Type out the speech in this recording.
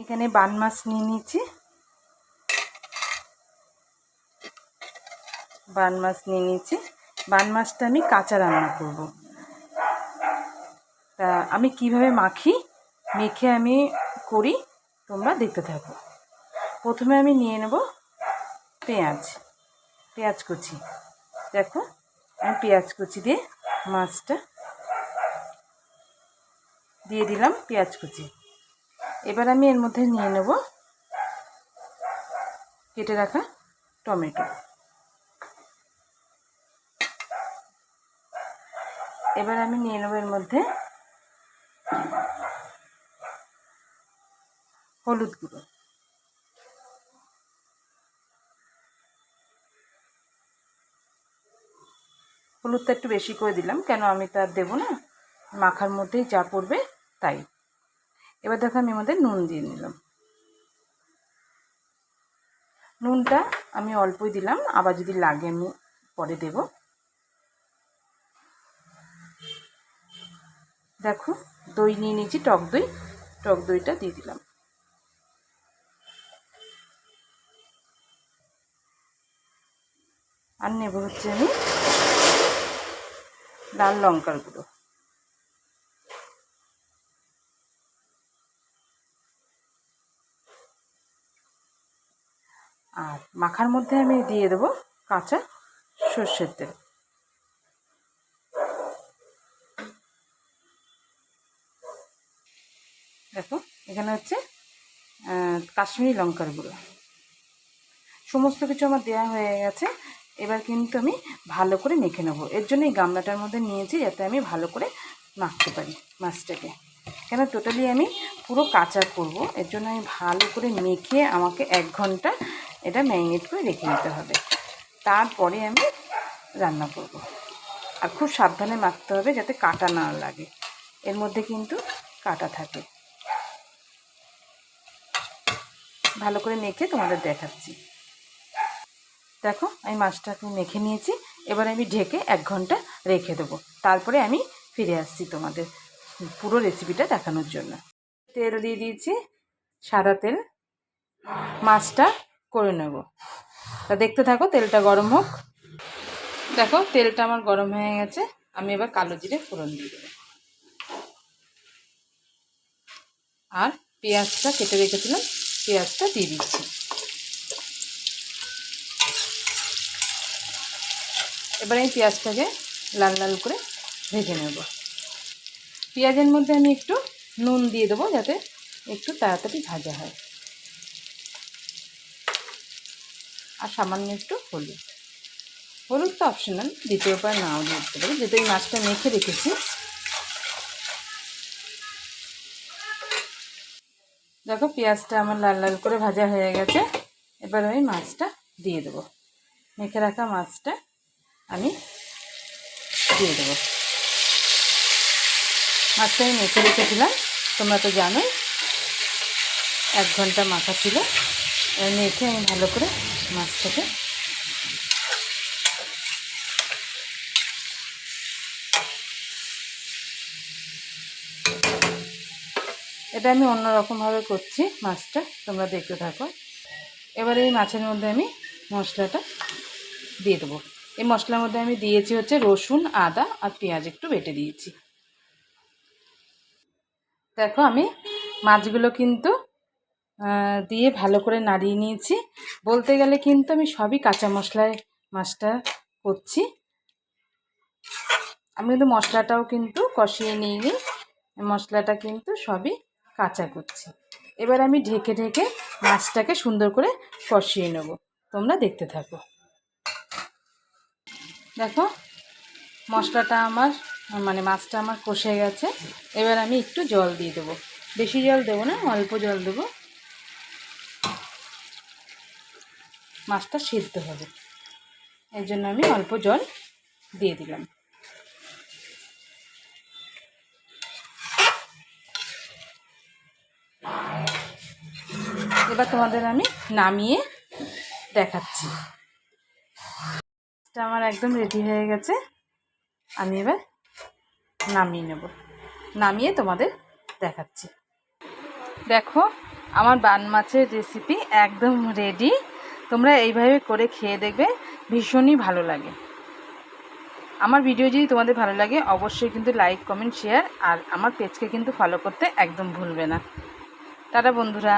এখানে বান মাছ নিয়ে নিয়েছি। বান মাছ নিয়ে নিয়েছি। বান মাছটা আমি কাঁচা রান্না করব। তা আমি কীভাবে মাখি, মেখে আমি করি, তোমরা দেখতে থাকো। প্রথমে আমি নিয়ে নেব পেঁয়াজ পেঁয়াজ কুচি। দেখো, আমি পেঁয়াজ কুচি দিয়ে মাছটা দিয়ে দিলাম পেঁয়াজ কুচি। এবার আমি এর মধ্যে নিয়ে নেব কেটে রাখা টমেটো। এবার আমি নিয়ে নেব এর মধ্যে হলুদ গুঁড়ো। হলুদটা একটু বেশি করে দিলাম, কেন আমি তো আর দেবো না? মাখার মধ্যেই যা পড়বে তাই। এবার দেখো আমি আমাদের নুন দিয়ে নিলাম। নুনটা আমি অল্পই দিলাম, আবার যদি লাগে আমি পরে দেব। দেখো, দই নিয়ে নিয়েছি, টক দই, টক দইটা দিয়ে দিলাম। আর নেব হচ্ছে আমি লাল লঙ্কার গুঁড়ো। আর মাখার মধ্যে আমি দিয়ে দেবো কাঁচা সর্ষের তেল। দেখো, এখানে হচ্ছে কাশ্মীরি লঙ্কার গুঁড়ো। সমস্ত কিছু আমার দেওয়া হয়ে গেছে। এবার কিন্তু আমি ভালো করে মেখে নেব। এর জন্য এই গামলাটার মধ্যে নিয়েছি যাতে আমি ভালো করে মাখতে পারি মাছটাকে। কেন টোটালি আমি পুরো কাঁচা করব। এর জন্য আমি ভালো করে মেখে আমাকে এক ঘণ্টা এটা ম্যারিনেট করে রেখে নিতে হবে। তারপরে আমি রান্না করব। আর খুব সাবধানে মাখতে হবে যাতে কাটা না লাগে। এর মধ্যে কিন্তু কাটা থাকে। ভালো করে মেখে তোমাদের দেখাচ্ছি। দেখো, আমি মাছটাকে মেখে নিয়েছি। এবার আমি ঢেকে এক ঘণ্টা রেখে দেবো। তারপরে আমি ফিরে আসছি তোমাদের পুরো রেসিপিটা দেখানোর জন্য। তেল দিয়ে দিয়েছি সাদা তেল। মাছটা করে নেব। তা দেখতে থাকো, তেলটা গরম হোক। দেখো, তেলটা আমার গরম হয়ে গেছে। আমি এবার কালো জিরে ফোড়ন দিয়ে দেবো। আর পেঁয়াজটা কেটে রেখেছিলাম, পেঁয়াজটা দিয়ে দিচ্ছি। এবার আমি পেঁয়াজটাকে লাল লাল করে ভেজে নেব। পেঁয়াজের মধ্যে আমি একটু নুন দিয়ে দেবো যাতে একটু তাড়াতাড়ি ভাজা হয়। আর সামান্য একটু হলুদ। হলুদ তো অপশনাল দ্বিতীয় পার নাও দিতে পারি। যেহেতু এই মাছটা মেখে রেখেছি। দেখো, পেঁয়াজটা আমার লাল লাল করে ভাজা হয়ে গেছে। এবার আমি মাছটা দিয়ে দেবো। মেখে রাখা মাছটা আমি দিয়ে দেবো। মাছটা আমি মেখে রেখেছিলাম। তোমরা তো জানোই, এক ঘণ্টা মাখা ছিল। মেখে আমি ভালো করে মাছটাকে এটা আমি অন্যরকমভাবে করছি মাছটা, তোমরা দেখতে থাকো। এবারে এই মাছের মধ্যে আমি মশলাটা দিয়ে দেবো। এই মশলার মধ্যে আমি দিয়েছি হচ্ছে রসুন, আদা আর পেঁয়াজ একটু বেটে দিয়েছি। দেখো আমি মাছগুলো কিন্তু দিয়ে ভালো করে নাড়িয়ে নিয়েছি। বলতে গেলে কিন্তু আমি সবই কাঁচা মশলায় মাছটা করছি। আমি কিন্তু মশলাটাও কিন্তু কষিয়ে নিইনি। মশলাটা কিন্তু সবই কাঁচা করছি। এবার আমি ঢেকে ঢেকে মাছটাকে সুন্দর করে কষিয়ে নেব। তোমরা দেখতে থাকো। দেখো, মশলাটা আমার মানে মাছটা আমার কষে গেছে। এবার আমি একটু জল দিয়ে দেবো। বেশি জল দেবো না, অল্প জল দেবো। মাছটা সিদ্ধ হবে। এর জন্য আমি অল্প জল দিয়ে দিলাম। এবার তোমাদের আমি নামিয়ে দেখাচ্ছি। এটা আমার একদম রেডি হয়ে গেছে। আমি এবার নামিয়ে নেব। নামিয়ে তোমাদের দেখাচ্ছি। দেখো, আমার বান মাছের রেসিপি একদম রেডি তোমরা এইভাবে করে খেয়ে দেখবে, ভীষণই ভালো লাগে। আমার ভিডিও যদি তোমাদের ভালো লাগে, অবশ্যই কিন্তু লাইক কমেন্ট শেয়ার আর আমার পেজকে কিন্তু ফলো করতে একদম ভুলবে না। টাটা বন্ধুরা।